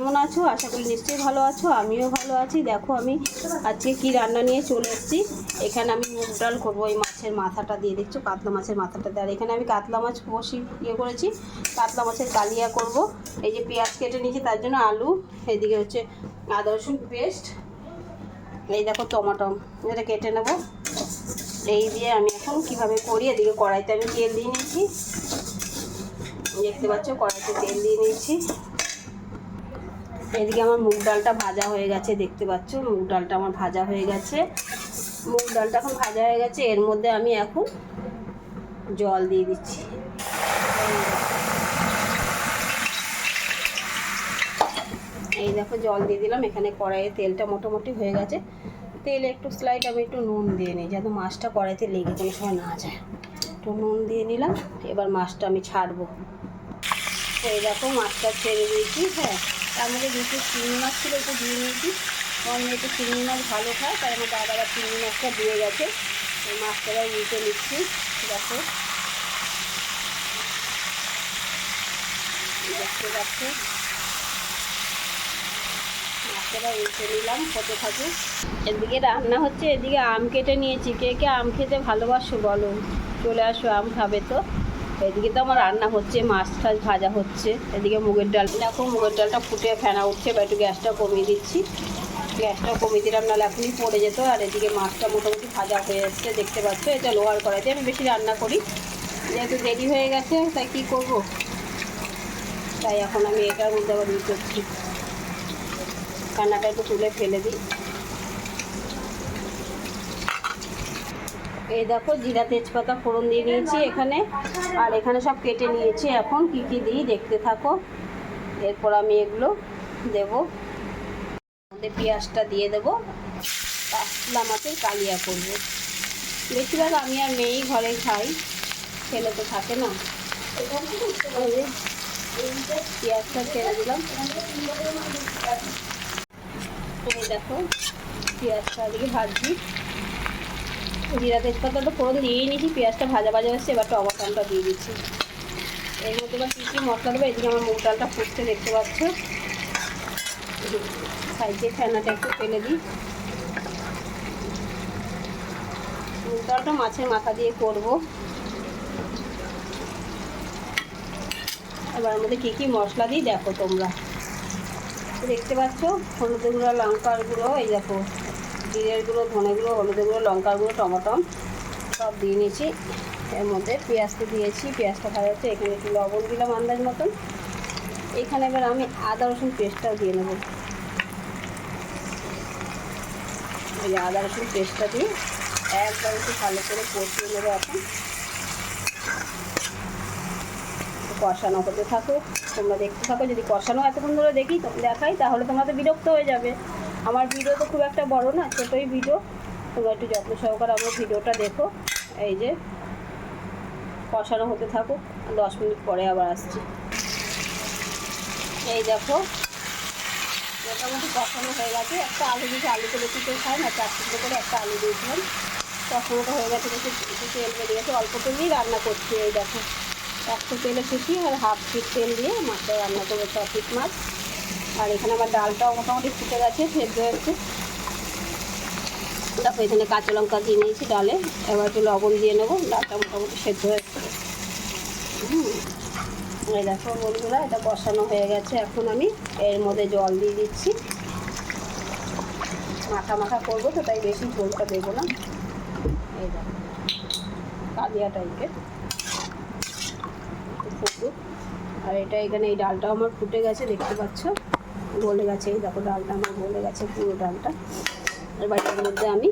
কেমন আছো? আশা করি নিশ্চয়ই ভালো আছো। আমিও ভালো আছি। দেখো আমি আজকে কি রান্না নিয়ে চলে এসেছি। এখানে আমি মুগ ডাল করব। এই মাছের মাথাটা দিয়ে দেখছ কাতলা মাছের মাথাটা দেয়। আর এখানে আমি কাতলা মাছ বসি ইয়ে করেছি। কাতলা মাছের কালিয়া করব। এই যে পেঁয়াজ কেটে নিয়েছি, তার জন্য আলু, এদিকে হচ্ছে আদা, রসুন, পেস্ট। এই দেখো টমাটো, এটা কেটে নেব। এই দিয়ে আমি এখন কীভাবে করি, এদিকে কড়াইতে আমি তেল দিয়ে নিয়েছি। দেখতে পাচ্ছ, কড়াইতে তেল দিয়ে নিয়েছি। এদিকে আমার মুগ ডালটা ভাজা হয়ে গেছে, দেখতে পাচ্ছ? মুগ ডালটা আমার ভাজা হয়ে গেছে। মুগ ডালটা এখন ভাজা হয়ে গেছে, এর মধ্যে আমি এখন জল দিয়ে দিচ্ছি। এই দেখো, জল দিয়ে দিলাম। এখানে কড়াইয়ে তেলটা মোটামুটি হয়ে গেছে। তেল একটু স্লাইড আমি একটু নুন দিয়ে নিই, যাতে মাছটা কড়াইতে লেগে কোনো সময় না যায়। একটু নুন দিয়ে নিলাম, এবার মাছটা আমি ছাড়বো। এই দেখো, মাছটা ছেড়ে দিয়েছি হ্যাঁ। তার মধ্যে দুটো চিংড়ি মাছ ছিল একটু দিয়ে নিয়েছি। আমার মেয়ে একটু চিংড়ি মাছ ভালো খায়, তাই আমার দাদারা চিংড়ি মাছটা দিয়ে গেছে। এই মাছটা এবার উল্টে নিচ্ছি, দেখো। দেখতে পাচ্ছ? মাছটা উল্টে নিলাম হতে থাকুক এদিকে রান্না হচ্ছে, এদিকে আম কেটে নিয়েছি। কে কে আম খেতে ভালোবাসো বলো? চলে আসো, আম খাবে তো। এদিকে তো আমার রান্না হচ্ছে, মাছ টাছ ভাজা হচ্ছে। এদিকে মুগের ডাল। দেখো, মুগের ডালটা ফুটে ফেনা উঠছে বা একটু গ্যাসটা কমিয়ে দিচ্ছি। গ্যাসটা কমিয়ে দিলাম, নাহলে এখনই পড়ে যেত, আর এদিকে মাছটা মোটামুটি ভাজা হয়ে এসছে, দেখতে পাচ্ছ? এটা লোহার কড়াইতে আমি বেশি রান্না করি। যেহেতু দেরি হয়ে গেছে, তাই কী করব? তাই এখন আমি এটার মধ্যে আবার করছি। কান্নাটা একটু তুলে ফেলে দিই। এই দেখো জিরা তেজপাতা ফোড়ন দিয়ে নিয়েছি এখানে। আর এখানে সব কেটে নিয়েছি এখন। কি কি দিই দেখতে থাকো। এরপর আমি এগুলো দেব। মধ্যে পেঁয়াজটা দিয়ে দেবো। কাতলা মাছের কালিয়া করব। বেশিরভাগ আমি আর মেয়েই ঘরে খাই। ছেলে তো থাকে না। পেঁয়াজটা ছেড়ে দিলাম। এই দেখো, পেঁয়াজটা দিয়ে ভাজছি জিরা তেজপাতা তো ফোড়ন দিয়েই নিয়েছি, পেঁয়াজটা ভাজা ভাজা হচ্ছে, এবার টমাটোটা দিয়ে দিচ্ছি। এর মধ্যে এবার কী কী মশলা দেবো, এদিকে আমার মুগ ডালটা ফুটতে দেখতে পাচ্ছ। সাইডে ফেনাটা একটু ফেলে দিই। মুগ ডালটা মাছের মাথা দিয়ে করব। এবার মধ্যে কী কী মশলা দিই, দেখো তোমরা। দেখতে পাচ্ছ? হলুদ গুঁড়ো, লঙ্কার গুঁড়ো, এই দেখো। জিরের গুঁড়ো, ধনে গুঁড়ো, হলুদের গুঁড়ো, লঙ্কার গুঁড়ো, টমেটো সব দিয়ে নিয়েছি। এর মধ্যে পেঁয়াজটা দিয়েছি। পেঁয়াজটা ভালো হচ্ছে, এখানে একটু লবণ দিলাম আন্দাজ মতন। এখানে এবার আমি আদা, রসুন পেস্টটাও দিয়ে নেব। এই আদা, রসুন পেস্টটা দিয়ে একবার একটু ভালো করে কষিয়ে নেব এখন। কষানো হতে থাকো তোমরা দেখতে থাকো, যদি কষানো এতক্ষণ ধরে দেখি দেখাই, তাহলে তোমরা তো বিরক্ত হয়ে যাবে। আমার ভিডিও তো খুব একটা বড় না, ছোটোই ভিডিও তোমরা একটু যত্ন সহকারে আমার ভিডিওটা দেখো। এই যে, কষানো হতে থাকুক, দশ মিনিট পরে আবার আসছি। এই দেখো, মোটামুটি কষানো হয়ে গেছে। একটা আলু দিয়েছি, আলু বেশি কেউ খায় না, চার টুকরো করে একটা আলু দিয়েছিলাম। কষানোটা হয়ে গেছে, দেখে একটু তেল বেরিয়ে গেছে। অল্প তেলেই রান্না করছি, এই দেখো। একশো তেলে ফুটি আর হাফ ফিট তেল দিয়ে মাছটা রান্না করব ছ ফিট মাছ। আর এখানে আমার ডালটাও মোটামুটি ফুটে গেছে, সেদ্ধ হয়েছে দেখো, এখানে কাঁচা লঙ্কা দিয়ে নিয়েছি ডালে। এবার একটু লবণ দিয়ে নেব, ডালটা মোটামুটি সেদ্ধ হুম। এই দেখো বন্ধুরা, এটা কষানো হয়ে গেছে। এখন আমি এর মধ্যে জল দিয়ে দিচ্ছি। মাখা মাখা করব তো, তাই বেশি ঝোলটা দেবো না। এই দেখো, কালিয়া টাইপের। আর এটা এখানে, এই ডালটাও আমার ফুটে গেছে, দেখতে পাচ্ছ? গলে গেছে, এই দেখো ডালটা আমার গলে গেছে, পুরো ডালটা। এবার এর মধ্যে আমি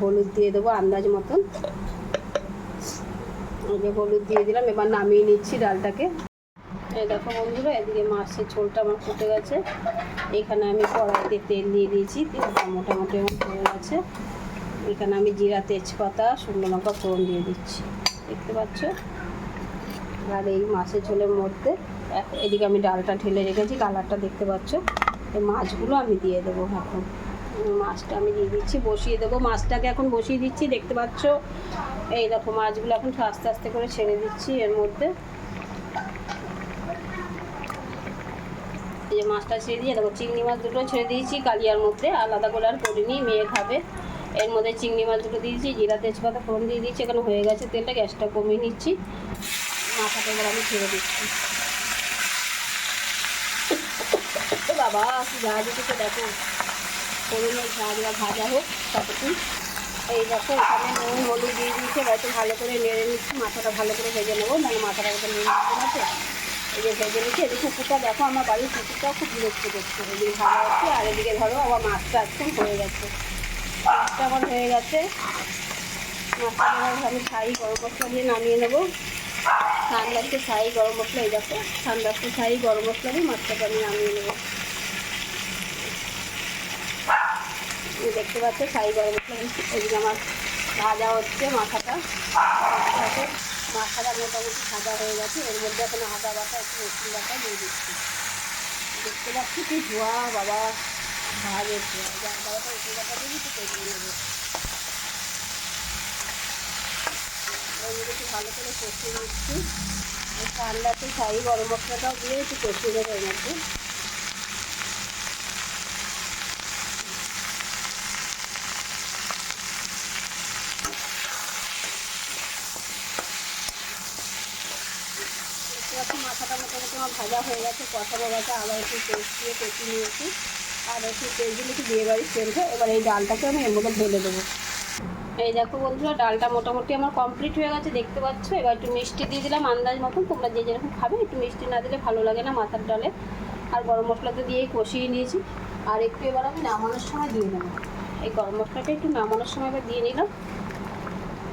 হলুদ দিয়ে দেবো আন্দাজ মতন যে হলুদ দিয়ে দিলাম, এবার নামিয়ে নিচ্ছি ডালটাকে। এই দেখো বন্ধুরা, এদিকে মাছের ঝোলটা আমার ফুটে গেছে। এখানে আমি কড়াইতে তেল দিয়ে দিয়েছি তেলটা মোটামুটি আমার হয়ে গেছে। এখানে আমি জিরা তেজপাতা, শুকনো লঙ্কা ফোড়ন দিয়ে দিচ্ছি। দেখতে পাচ্ছ? আর এই মাছের ঝোলের মধ্যে এদিকে আমি ডালটা ঢেলে রেখেছি, কালারটা দেখতে পাচ্ছ। এই মাছগুলো আমি দিয়ে দেবো এখন। মাছটা আমি দিয়ে দিচ্ছি, বসিয়ে দেবো। মাছটাকে এখন বসিয়ে দিচ্ছি, দেখতে পাচ্ছ? এই দেখো মাছগুলো এখন আস্তে আস্তে করে ছেড়ে দিচ্ছি এর মধ্যে। যে মাছটা ছেড়ে দিয়ে, দেখো চিংড়ি মাছ দুটো ছেড়ে দিয়েছি কালিয়ার মধ্যে, আলাদা করে আর করিনি, মেয়ে খাবে। এর মধ্যে চিংড়ি মাছ দুটো দিয়েছি, জিরা তেজপাতা ফোড়ন দিয়ে দিচ্ছি এখানে হয়ে গেছে তেলটা, গ্যাসটা কমিয়ে নিচ্ছি। মাথাটা এবার আমি ছেড়ে দিচ্ছি। বাবা যা দিতেছে দেখো। করে নিয়ে ঝাঁঝরা ভাজা হোক ততক্ষণ এই দেখো, এখানে নুন, হলুদ দিয়ে দিয়েছে একটু ভালো করে নেড়ে নিচ্ছি, মাথাটা ভালো করে ভেজে নেব মানে মাথাটা নেড়ে নিতে আছে এই যে ভেজে নিচ্ছি এদিকে কুকুরটা দেখো, আমার বাড়ির কুকুরটাও খুব বিরক্ত করছে। এদিকে ভাজা হচ্ছে, আর এদিকে ধরো আবার মাছটা একদম হয়ে গেছে। মাছটা আমার হয়ে গেছে। মাছটা আমি ছাই গরম মশলা দিয়ে নামিয়ে নেব। ঠান্ডাতে ছাই গরম মশলা এই দেখো। ঠান্ডাতে ছাই গরম মশলা দিয়ে মাছটাকে আমি নামিয়ে নেব। দেখতে পাচ্ছ, ছাই গরম মশলা। এদিকে আমার ভাজা হচ্ছে মাথাটা। মাথাটা মোটামুটি ভাজা হয়ে গেছে। এর মধ্যে এখন আদা বাটা, একটু রসুন বাটা দিয়ে দিচ্ছি। দেখতে পাচ্ছি কি ধোয়া, বাবা। ভাজে যে আদা বাটা, রসুন বাটা দিয়ে দিচ্ছি নেব। ভালো করে কষিয়ে নিচ্ছি। ঠান্ডাতে ছাই গরম মশলাটাও দিয়ে একটু কষিয়ে দেবো এর মধ্যে। মাথাটা মোটামুটি আমার ভাজা হয়ে গেছে। কষানো গেছে আবার একটু পেস্ট দিয়ে কষি নিয়েছি। আর একটু তেল দিলে একটু বিয়ে বাড়ির এবার এই ডালটাকে আমি এর মধ্যে ঢেলে দেবো। এই দেখো বন্ধুরা, ডালটা মোটামুটি আমার কমপ্লিট হয়ে গেছে, দেখতে পাচ্ছ? এবার একটু মিষ্টি দিয়ে দিলাম আন্দাজ মতন। তোমরা যে যেরকম খাবে, একটু মিষ্টি না দিলে ভালো লাগে না মাথার ডালে। আর গরম মশলা তো দিয়েই কষিয়ে নিয়েছি। আর একটু এবার আমি নামানোর সময় দিয়ে নেব এই গরম মশলাটা একটু নামানোর সময় এবার দিয়ে নিলাম।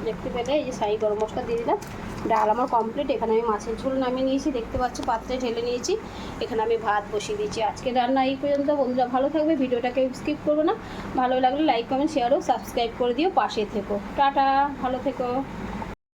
দেখতে পেলে এই যে সাই গরম মশলা দিয়ে দিলাম। ডাল আমার কমপ্লিট এখানে আমি মাছের ঝোল নামিয়ে নিয়েছি, দেখতে পাচ্ছ পাত্রে ঢেলে নিয়েছি। এখানে আমি ভাত বসিয়ে দিয়েছি। আজকে রান্না এই পর্যন্ত। বন্ধুরা ভালো থাকবে, ভিডিওটাকে স্কিপ করব না। ভালো লাগলে লাইক কমেন্ট শেয়ারও সাবস্ক্রাইব করে দিও। পাশে থেকো। টাটা, ভালো থেকো।